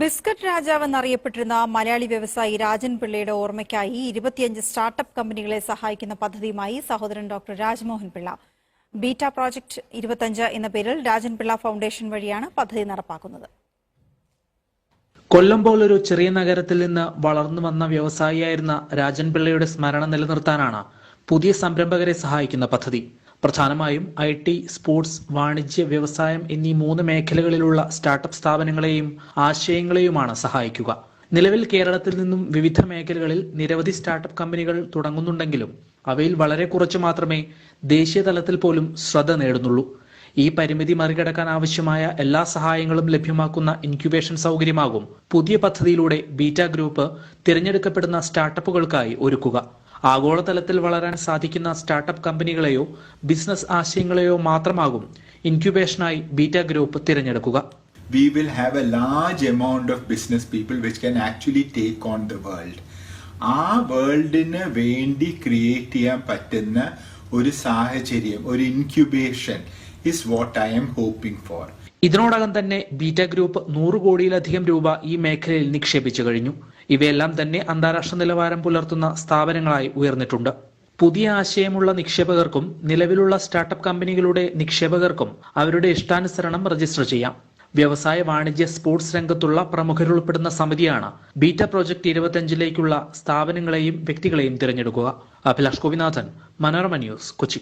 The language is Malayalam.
ബിസ്ക്കറ്റ് രാജാവ് എന്നറിയപ്പെട്ടിരുന്ന മലയാളി വ്യവസായി രാജൻ പിള്ളയുടെ ഓർമ്മയ്ക്കായി ഇരുപത്തിയഞ്ച് സ്റ്റാർട്ടപ്പ് കമ്പനികളെ സഹായിക്കുന്ന പദ്ധതിയുമായി സഹോദരൻ doctor Rajmohan Pillai. Beta project ഇരുപത്തിയഞ്ച് എന്ന പേരിൽ രാജൻ പിള്ള ഫൗണ്ടേഷൻ വഴിയാണ് പദ്ധതി നടപ്പാക്കുന്നത്. കൊല്ലം പോലൊരു ചെറിയ നഗരത്തിൽ നിന്ന് വളർന്നു വന്ന വ്യവസായിയായിരുന്ന രാജൻ പിള്ളയുടെ സ്മരണ നിലനിർത്താനാണ് പുതിയ സംരംഭകരെ സഹായിക്കുന്ന പദ്ധതി. പ്രധാനമായും ഐ ടി സ്പോർട്സ് വാണിജ്യ വ്യവസായം എന്നീ മൂന്ന് മേഖലകളിലുള്ള സ്റ്റാർട്ടപ്പ് സ്ഥാപനങ്ങളെയും ആശയങ്ങളെയുമാണ് സഹായിക്കുക. നിലവിൽ കേരളത്തിൽ നിന്നും വിവിധ മേഖലകളിൽ നിരവധി സ്റ്റാർട്ടപ്പ് കമ്പനികൾ തുടങ്ങുന്നുണ്ടെങ്കിലും അവയിൽ വളരെ കുറച്ച് മാത്രമേ ദേശീയ തലത്തിൽ പോലും ശ്രദ്ധ നേടുന്നുള്ളൂ. ഈ പരിമിതി മറികടക്കാൻ ആവശ്യമായ എല്ലാ സഹായങ്ങളും ലഭ്യമാക്കുന്ന ഇൻക്യുബേഷൻ സൗകര്യമാകും പുതിയ പദ്ധതിയിലൂടെ ബീറ്റ ഗ്രൂപ്പ് തിരഞ്ഞെടുക്കപ്പെടുന്ന സ്റ്റാർട്ടപ്പുകൾക്കായി ഒരുക്കുക. ആഗോളതലത്തിൽ വളരാൻ സാധിക്കുന്ന സ്റ്റാർട്ടപ്പ് കമ്പനികളെയോ ബിസിനസ് ആശയങ്ങളെയോ മാത്രമാകും ഇൻക്യുബേഷനായി ബീറ്റ ഗ്രൂപ്പ് തിരഞ്ഞെടുക്കുക we will have a large amount of business people which can actually take on the world. ആ വേൾഡിന് വേണ്ടി ക്രിയേറ്റ് ചെയ്യാൻ പറ്റുന്ന ഒരു സാഹചര്യം ഒരു incubation is what I'm hoping for ഇതിനോടകം തന്നെ ബീറ്റ ഗ്രൂപ്പ് നൂറ് കോടിയിലധികം രൂപ ഈ മേഖലയിൽ നിക്ഷേപിച്ചു കഴിഞ്ഞു. ഇവയെല്ലാം തന്നെ അന്താരാഷ്ട്ര നിലവാരം പുലർത്തുന്ന സ്ഥാപനങ്ങളായി ഉയർന്നിട്ടുണ്ട്. പുതിയ ആശയമുള്ള നിക്ഷേപകർക്കും നിലവിലുള്ള സ്റ്റാർട്ടപ്പ് കമ്പനികളുടെ നിക്ഷേപകർക്കും അവരുടെ ഇഷ്ടാനുസരണം രജിസ്റ്റർ ചെയ്യാം. വ്യവസായ വാണിജ്യ സ്പോർട്സ് രംഗത്തുള്ള പ്രമുഖരുൾപ്പെടുന്ന സമിതിയാണ് ബീറ്റ പ്രോജക്ട് ഇരുപത്തിയഞ്ചിലേക്കുള്ള സ്ഥാപനങ്ങളെയും വ്യക്തികളെയും തിരഞ്ഞെടുക്കുക. അഭിലാഷ് ഗോപിനാഥൻ മനോരമ ന്യൂസ് കൊച്ചി.